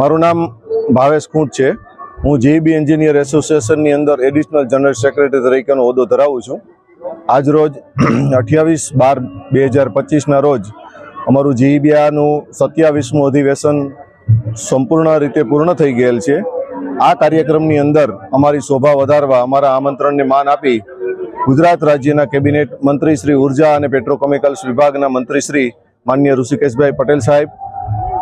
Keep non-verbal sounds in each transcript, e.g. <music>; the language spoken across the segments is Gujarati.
મારું નામ ભાવેશ કુંટ છે. હું જીઈબી એન્જિનિયર એસોસિએશનની અંદર એડિશનલ જનરલ સેક્રેટરી તરીકેનો હોદ્દો ધરાવું છું. આજરોજ અઠ્યાવીસ બાર બે હજાર પચીસના રોજ અમારું જીઈબીઆનું સત્યાવીસમું અધિવેશન સંપૂર્ણ રીતે પૂર્ણ થઈ ગયેલ છે. આ કાર્યક્રમની અંદર અમારી શોભા વધારવા, અમારા આમંત્રણને માન આપી ગુજરાત રાજ્યના કેબિનેટ મંત્રી શ્રી ઊર્જા અને પેટ્રોકેમિકલ્સ વિભાગના મંત્રી શ્રી માન્ય ઋષિકેશભાઈ પટેલ સાહેબ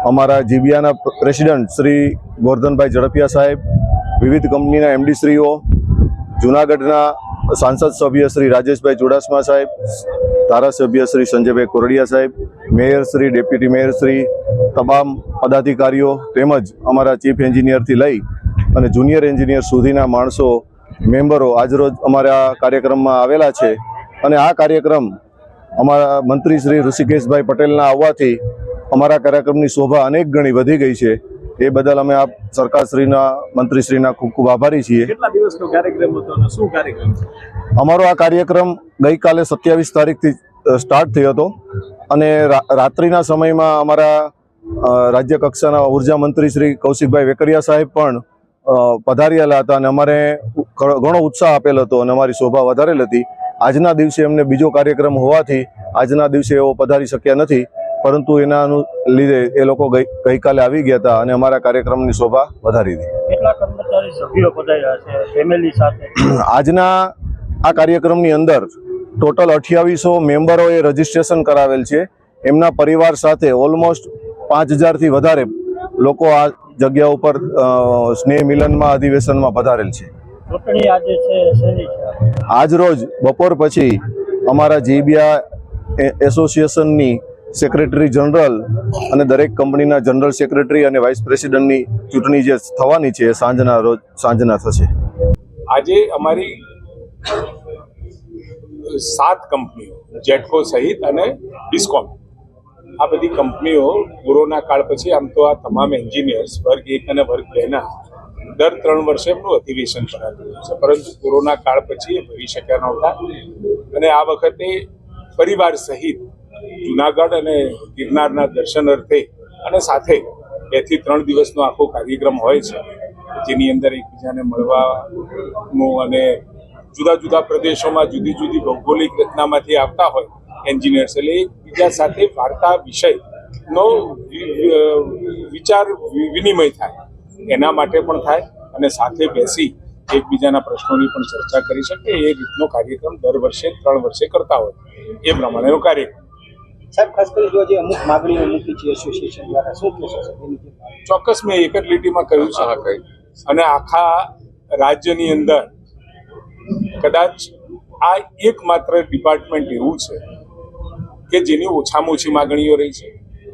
અમારા જીબીઆના પ્રેસિડન્ટ શ્રી ગોરધનભાઈ ઝડપિયા સાહેબ, વિવિધ કંપનીના એમડીશ્રીઓ જુનાગઢના સાંસદ સભ્ય શ્રી રાજેશભાઈ ચુડાસમા સાહેબ, ધારાસભ્ય શ્રી સંજયભાઈ કોરડિયા સાહેબ, mayor Shri, deputy mayor Shri, તમામ પદાધિકારીઓ તેમજ અમારા ચીફ એન્જિનિયરથી લઈ અને જુનિયર એન્જિનિયર સુધીના માણસો, મેમ્બરો આજરોજ અમારા કાર્યક્રમમાં આવેલા છે. અને આ કાર્યક્રમ અમારા મંત્રી શ્રી ઋષિકેશભાઈ પટેલના આવવાથી અમારા કાર્યક્રમની શોભા અનેક ગણી વધી ગઈ છે. એ બદલ અમે આપ સરકારશ્રીના મંત્રીશ્રીના ખૂબ ખૂબ આભારી છીએ. કેટલા દિવસનો કાર્યક્રમ હતો અને શું કાર્યક્રમ અમારો આ કાર્યક્રમ ગઈકાલે સત્યાવીસ તારીખથી સ્ટાર્ટ થયો હતો. અને રાત્રિના સમયમાં અમારા રાજ્ય કક્ષાના ઊર્જા મંત્રી શ્રી કૌશિકભાઈ વેકરિયા સાહેબ પણ પધારેલા હતા અને અમારે ઘણો ઉત્સાહ આપેલ હતો અને અમારી શોભા વધારેલ હતી. આજના દિવસે એમને બીજો કાર્યક્રમ હોવાથી આજના દિવસે એઓ પધારી શક્યા નથી. પરંતુ એના લીધે એ લોકો ગઈ ગઈકાલે આવી ગયા હતા અને અમારા કાર્યક્રમની શોભા વધારી સાથે? <clears throat> આજના આ કાર્યક્રમની અંદર ટોટલ અઠ્યાવીસો મેમ્બરોએ રજીસ્ટ્રેશન કરાવેલ છે. એમના પરિવાર સાથે ઓલમોસ્ટ પાંચ હજારથી વધારે લોકો આ જગ્યા ઉપર સ્નેહ મિલનમાં અધિવેશનમાં પધારેલ છે. આજ રોજ બપોર પછી અમારા જીબીઆ એસોસિએશનની સેક્રેટરી જનરલ અને દરેક કંપનીના જનરલ સેક્રેટરી અને વાઇસ પ્રેસિડેન્ટની ચૂંટણી જે થવાની છે એ સાંજના રોજ સાંજના થશે. આજે અમારી સાત કંપનીઓ જેટકો સહિત અને ડિસ્કોમ આ બધી કંપનીઓ કોરોના કાળ પછી આમ તો આ તમામ એન્જિનિયર્સ વર્ગ એક અને વર્ગ બેના દર ત્રણ વર્ષે એમનું અધિવેશન કરાતું છે. પરંતુ કોરોના કાળ પછી એ ભરી શક્યા નહોતા. અને આ વખતે પરિવાર સહિત જુનાગઢ અને ગિરનારના દર્શન અર્થે અને સાથે બેથી ત્રણ દિવસનો આખો કાર્યક્રમ હોય છે. જેની અંદર એકબીજાને મળવાનું અને જુદા જુદા પ્રદેશોમાં જુદી જુદી ભૌગોલિક રચનામાંથી આવતા હોય એન્જિનિયર્સ એટલે એકબીજા સાથે વાર્તા વિષયનો વિચાર વિનિમય થાય. એના માટે પણ થાય અને સાથે બેસી એકબીજાના પ્રશ્નોની પણ ચર્ચા કરી શકે. એ રીતનો કાર્યક્રમ દર વર્ષે, ત્રણ વર્ષે કરતા હોય. એ પ્રમાણેનો કાર્યક્રમ. સાહેબ ખાસ કરી જો જે અમુક માગણીઓ મૂકી છે એસોસિએશન દ્વારા શું કહેશો ચોક્કસ મેં એક જ લીટીમાં કહ્યું છે અને આખા રાજ્યની અંદર કદાચ આ એકમાત્ર ડિપાર્ટમેન્ટ એવું છે કે જેની ઓછામાં ઓછી માગણીઓ રહી છે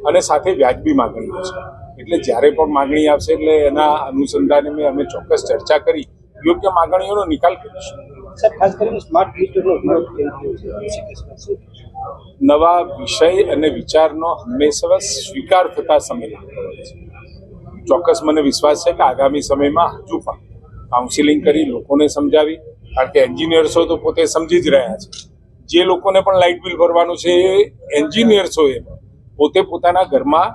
અને સાથે વ્યાજબી માગણીઓ છે. એટલે જ્યારે પણ માગણી આવશે એટલે એના અનુસંધાને મેં અમે ચોક્કસ ચર્ચા કરી યોગ્ય માગણીઓનો નિકાલ કરીશું. સાહેબ ખાસ કરીને સ્માર્ટ મીટરનો વિરોધ નવા વિષય અને વિચારનો હંમેશા સ્વીકાર થતા સમય લાગતો હોય છે. ચોક્કસ મને વિશ્વાસ છે કે આગામી સમયમાં હજુ પણ કાઉન્સિલિંગ કરી લોકોને સમજાવી, કારણ કે એન્જિનિયર્સો તો પોતે સમજી જ રહ્યા છે. જે લોકોને પણ લાઇટ બિલ ભરવાનું છે એ એન્જિનિયર્સોએ પોતે પોતાના ઘરમાં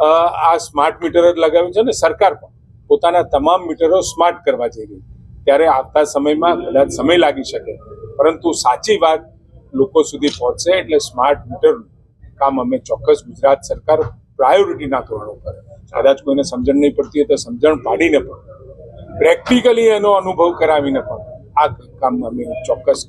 આ સ્માર્ટ મીટર જ લગાવ્યું છે અને સરકાર પણ પોતાના તમામ મીટરો સ્માર્ટ કરવા જઈ રહી ત્યારે આવતા સમયમાં કદાચ સમય લાગી શકે. પરંતુ સાચી વાત લોકો સુધી પહોંચશે એટલે સ્માર્ટ મીટરનું કામ અમે ચોક્કસ ગુજરાત સરકાર પ્રાયોરિટીના ધોરણો કરે કદાચ કોઈને સમજણ નહીં પડતી હોય તો સમજણ પાડીને પણ. પ્રેક્ટિકલી એનો અનુભવ કરાવીને પણ આ કામ અમે ચોક્કસ